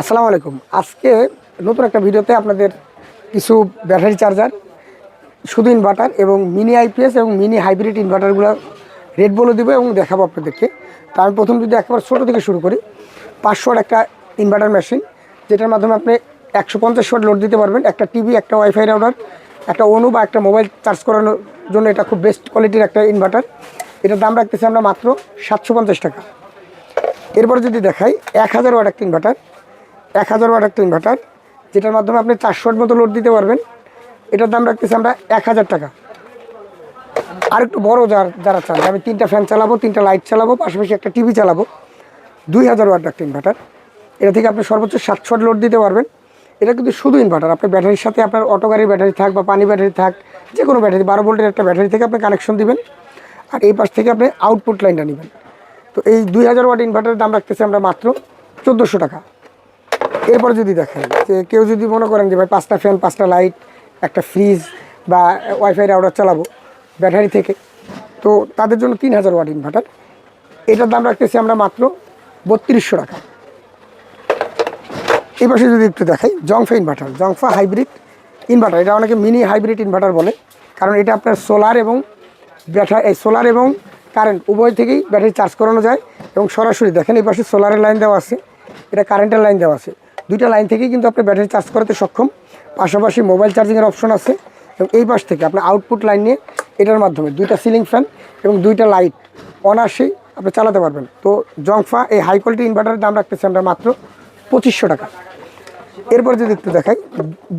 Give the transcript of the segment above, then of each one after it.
আসসালামু আলাইকুম। আজকে নতুন একটা ভিডিওতে আপনাদের কিছু ব্যাটারি চার্জার, শুধু ইনভার্টার এবং মিনি আইপিএস এবং মিনি হাইব্রিড ইনভার্টারগুলো রেট বলে দেবো এবং দেখাবো আপনাদেরকে। তা আমি প্রথম যদি একবার ছোটো থেকে শুরু করি পাঁচশোর একটা ইনভার্টার মেশিন যেটার মাধ্যমে আপনি একশো পঞ্চাশ ওয়াট লোড দিতে পারবেন, একটা টিভি একটা ওয়াইফাই রাউটার একটা অনু বা একটা মোবাইল চার্জ করানোর জন্য এটা খুব বেস্ট কোয়ালিটির একটা ইনভার্টার এটার দাম রাখতেছি আমরা মাত্র সাতশো পঞ্চাশ টাকা। এরপর যদি দেখাই, এক হাজার ওয়াট একটা ইনভার্টার এক হাজার ওয়াট একটা ইনভার্টার যেটার মাধ্যমে আপনি চারশো ওয়াট মতো লোড দিতে পারবেন। এটার দাম রাখতেছি আমরা এক হাজার টাকা। আর একটু বড়ো যার, যারা চান, আমি তিনটা ফ্যান চালাবো, তিনটা লাইট চালাবো, পাশাপাশি একটা টিভি চালাবো। দুই হাজার ওয়াট একটা ইনভার্টার এটা থেকে আপনি সর্বোচ্চ সাতশো লোড দিতে পারবেন। এটা কিন্তু শুধু ইনভার্টার আপনার ব্যাটারির সাথে আপনার অটো গাড়ির ব্যাটারি থাক বা পানি ব্যাটারি থাক যে কোনো ব্যাটারি বারো ভোল্টের একটা ব্যাটারি থেকে আপনি কানেকশন দিবেন। আর এই পাশ থেকে আপনি আউটপুট লাইনটা নেবেন। তো এই দুই হাজার ওয়াট ইনভার্টারের দাম রাখতেছি আমরা মাত্র চোদ্দোশো টাকা। এরপরে যদি দেখেন যে কেউ যদি মনে করেন যে ভাই পাঁচটা ফ্যান, পাঁচটা লাইট, একটা ফ্রিজ বা ওয়াইফাই রাউটার চালাবো ব্যাটারি থেকে, তো তাদের জন্য তিন হাজার ওয়াট ইনভার্টার এটার দাম রাখতেছি আমরা মাত্র বত্রিশশো টাকা। এই পাশে যদি একটু দেখাই, জংফা ইনভার্টার জংফা হাইব্রিড ইনভার্টার এটা অনেকে মিনি হাইব্রিড ইনভার্টার বলে, কারণ এটা আপনার সোলার এবং ব্যাটারি এই সোলার এবং কারেন্ট উভয় থেকেই ব্যাটারি চার্জ করানো যায়। এবং সরাসরি দেখেন এই পাশে সোলারের লাইন দেওয়া আছে, এটা কারেন্টের লাইন দেওয়া আছে। দুইটা লাইন থেকেই কিন্তু আপনি ব্যাটারি চার্জ করাতে সক্ষম। পাশাপাশি মোবাইল চার্জিংয়ের অপশন আছে এবং এই পাশ থেকে আপনার আউটপুট লাইন নিয়ে এটার মাধ্যমে দুইটা সিলিং ফ্যান এবং দুইটা লাইট অনায়াসেই আপনি চালাতে পারবেন। তো জংফা এই হাই কোয়ালিটি ইনভার্টারের দাম রাখতেছি আমরা মাত্র পঁচিশশো টাকা। এরপর যদি একটু দেখাই,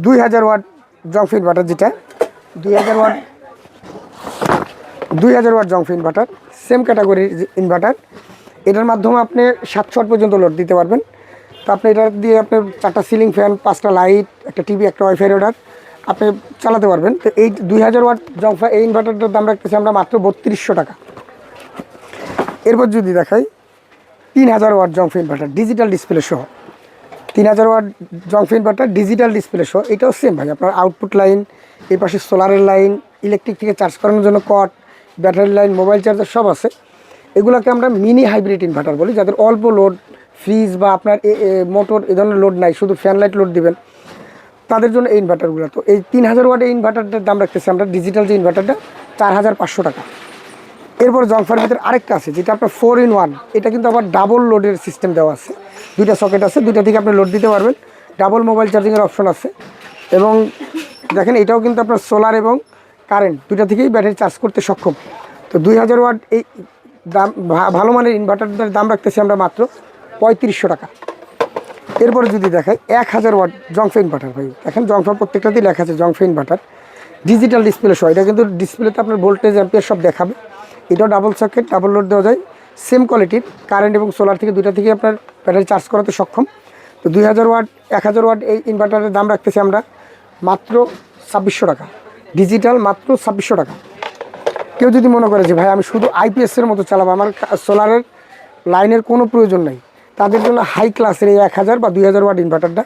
দুই হাজার ওয়াট জংফা ইনভার্টার যেটা, দুই হাজার ওয়াট, দুই হাজার ওয়াট জংফা ইনভার্টার সেম ক্যাটাগরির ইনভার্টার এটার মাধ্যমে আপনি সাতশো পর্যন্ত লোড দিতে পারবেন। তো আপনি এটা দিয়ে আপনি চারটা সিলিং ফ্যান পাঁচটা লাইট একটা টিভি একটা ওয়াইফাই রোডার আপনি চালাতে পারবেন। তো এই দুই হাজার ওয়াট জংফা এই ইনভার্টারটার দাম রাখতেছি আমরা মাত্র বত্রিশশো টাকা। এরপর যদি দেখাই, তিন হাজার ওয়াট জংফা ইনভার্টার ডিজিটাল ডিসপ্লে সহ। তিন হাজার ওয়াট জংফা ইনভার্টার ডিজিটাল ডিসপ্লে সহ, এটাও সেম ভাই। আপনার আউটপুট লাইন এই পাশে সোলারের লাইন ইলেকট্রিক থেকে চার্জ করানোর জন্য কট ব্যাটারি লাইন মোবাইল চার্জার সব আছে। এগুলোকে আমরা মিনি হাইব্রিড ইনভার্টার বলি, যাদের অল্প লোড ফ্রিজ বা আপনার মোটর এ ধরনের লোড নাই, শুধু ফ্যান লাইট লোড দিবেন। তাদের জন্য এই ইনভার্টারগুলো তো এই তিন হাজার ওয়াট এই ইনভার্টারটার দাম রাখতেছি আমরা ডিজিটাল যে ইনভার্টারটা চার হাজার পাঁচশো টাকা। এরপর জংফার ভিতরে আরেকটা আছে, যেটা আপনার ফোর ইন ওয়ান এটা কিন্তু আবার ডাবল লোডের সিস্টেম দেওয়া আছে। দুইটা সকেট আছে, দুইটা থেকে আপনি লোড দিতে পারবেন। ডাবল মোবাইল চার্জিংয়ের অপশন আছে। এবং দেখেন, এটাও কিন্তু আপনার সোলার এবং কারেন্ট দুইটা থেকেই ব্যাটারি চার্জ করতে সক্ষম। তো দুই হাজার ওয়াট এই দাম ভালো মানের ইনভার্টারটার দাম রাখতেছি আমরা মাত্র পঁয়ত্রিশশো টাকা। এরপরে যদি দেখাই, এক হাজার ওয়াট জংফা ইনভার্টার ভাই। দেখেন জংফা প্রত্যেকটাতেই লেখা আছে জংফা ইনভার্টার ডিজিটাল ডিসপ্লে সহ, এটা কিন্তু ডিসপ্লেতে আপনার ভোল্টেজ অ্যাম্পিয়ার সব দেখাবে। এটাও ডাবল সকেট ডাবল লোড দেওয়া যায়। সেম কোয়ালিটির কারেন্ট এবং সোলার থেকে দুইটা থেকে আপনার ব্যাটারি চার্জ করাতে সক্ষম। তো দুই হাজার ওয়াট, এক হাজার ওয়াট এই ইনভার্টারের দাম রাখতেছি আমরা মাত্র ছাব্বিশশো টাকা। ডিজিটাল মাত্র ছাব্বিশশো টাকা। কেউ যদি মনে করে যে, ভাই, আমি শুধু আইপিএসের মতো চালাবো, আমার সোলারের লাইনের কোনো প্রয়োজন নাই। তাদের জন্য হাই ক্লাসের এই এক হাজার বা দুই হাজার ওয়াট ইনভার্টারটা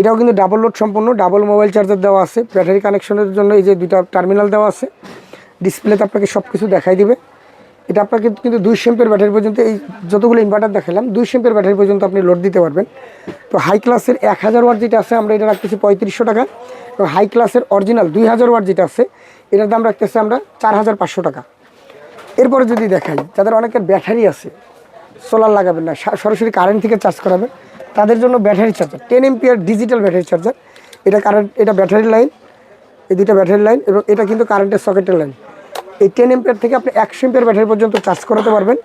এটাও কিন্তু ডাবল লোড সম্পূর্ণ ডাবল মোবাইল চার্জার দেওয়া আছে। ব্যাটারি কানেকশনের জন্য এই যে দুইটা টার্মিনাল দেওয়া আছে। ডিসপ্লেতে আপনাকে সব কিছু দেখাই দিবে। এটা আপনাকে কিন্তু দুই শ্যাম্পের ব্যাটারি পর্যন্ত এই যতগুলো ইনভার্টার দেখালাম, দুই শ্যাম্পের ব্যাটারি পর্যন্ত আপনি লোড দিতে পারবেন। তো হাই ক্লাসের এক হাজার ওয়াট যেটা আছে, আমরা এটা রাখতেছি পঁয়ত্রিশশো টাকা। এবং হাই ক্লাসের অরিজিনাল দুই হাজার ওয়াট যেটা আছে, এটার দাম রাখতেছি আমরা চার হাজার পাঁচশো টাকা। এরপরে যদি দেখাই, যাদের অনেকের ব্যাটারি আছে সোলার লাগাবেন না সরাসরি কারেন্ট থেকে চার্জ করাবেন। তাদের জন্য battery charger ten ampere digital battery charger এটা কারেন্ট এটা ব্যাটারি লাইন এই দুইটা ব্যাটারি লাইন এবং এটা কিন্তু কারেন্টের সকেটের লাইন এই টেন এমপিয়ার থেকে আপনি একশো এমপিয়ার ব্যাটারি পর্যন্ত চার্জ করাতে পারবেন।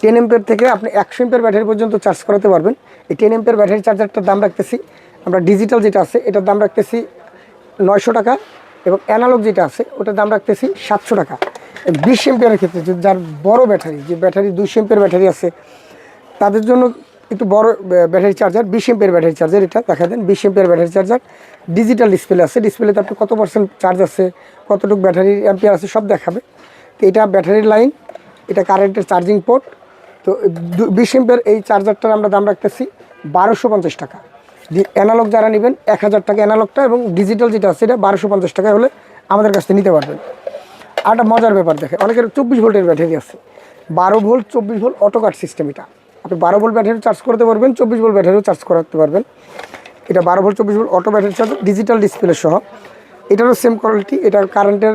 টেন এমপিয়ার থেকে আপনি একশো এমপিয়ার ব্যাটারি পর্যন্ত চার্জ করাতে পারবেন। এই টেন এমপিয়ার ব্যাটারি চার্জারটার দাম রাখতেছি, আমরা ডিজিটাল যেটা আছে, এটার দাম রাখতেছি নয়শো টাকা এবং অ্যানালগ যেটা আছে, ওটার দাম রাখতেছি সাতশো টাকা। বিশ এমপিয়ারের ক্ষেত্রে যার বড় ব্যাটারি, যে ব্যাটারি দুইশো এমপিয়ার ব্যাটারি আছে, তাদের জন্য একটু বড় ব্যাটারি চার্জার বিশ এমপিয়ার ব্যাটারি চার্জার এটা দেখা দেন, বিশ ampere battery charger digital display আছে ডিসপ্লেতে আপনি কত পার্সেন্ট চার্জ আছে, কতটুকু ব্যাটারি অ্যাম্পিয়ার আছে সব দেখাবে। তো এটা ব্যাটারির লাইন এটা কারেন্টের চার্জিং পোর্ট তো বিশ এমপিয়ার এই চার্জারটার আমরা দাম রাখতেছি বারোশো পঞ্চাশ টাকা। অ্যানালগ যারা নেবেন, এক হাজার টাকা অ্যানালগটা এবং ডিজিটাল যেটা আছে, এটা বারোশো পঞ্চাশ টাকা হলে আমাদের কাছ থেকে নিতে পারবেন। একটা মজার ব্যাপার দেখে, অনেকের চব্বিশ ভোল্টের ব্যাটারি আছে। বারো ভোল্ট, চব্বিশ ভোল্ট অটো কাট সিস্টেম এটা। আপনি বারো ভোল্ট ব্যাটারি চার্জ করতে পারবেন, চব্বিশ ভোল্ট ব্যাটারিও চার্জ করাতে পারবেন। এটা বারো ভোল্ট, চব্বিশ volt auto battery charge digital display সহ। এটারও সেম কোয়ালিটি এটা কারেন্টের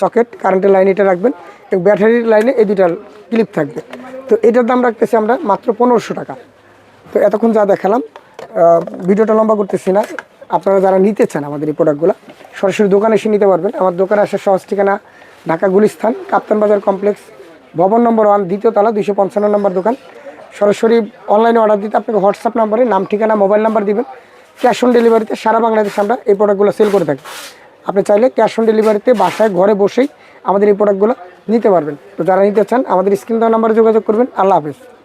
সকেট কারেন্টের লাইন এটা রাখবেন এবং ব্যাটারির লাইনে এই দুইটা ক্লিপ থাকবে। তো এটার দাম রাখতেছি আমরা মাত্র পনেরোশো টাকা। তো এতক্ষণ যা দেখালাম ভিডিওটা লম্বা করতেছি না। আপনারা যারা নিতে চান আমাদের এই প্রোডাক্টগুলো সরাসরি দোকানে এসে নিতে পারবেন। আমার দোকানে আসার সহজ ঠিকানা, ঢাকা গুলিস্থান কাপ্তান বাজার কমপ্লেক্স, ভবন নম্বর ওয়ান, দ্বিতীয় তালা দুশো পঞ্চান্ন নম্বর দোকান। সরাসরি অনলাইনে অর্ডার দিতে আপনাকে হোয়াটসঅ্যাপ নাম্বারে নাম, ঠিকানা মোবাইল নাম্বার দিবেন। ক্যাশ অন ডেলিভারিতে সারা বাংলাদেশে আমরা এই প্রোডাক্টগুলো সেল করে থাকি। আপনি চাইলে ক্যাশ অন ডেলিভারিতে বাসায়, ঘরে বসেই আমাদের এই প্রোডাক্টগুলো নিতে পারবেন। তো যারা নিতে চান, আমাদের স্ক্রিন দেওয়া নাম্বারে যোগাযোগ করবেন। আল্লাহ হাফেজ।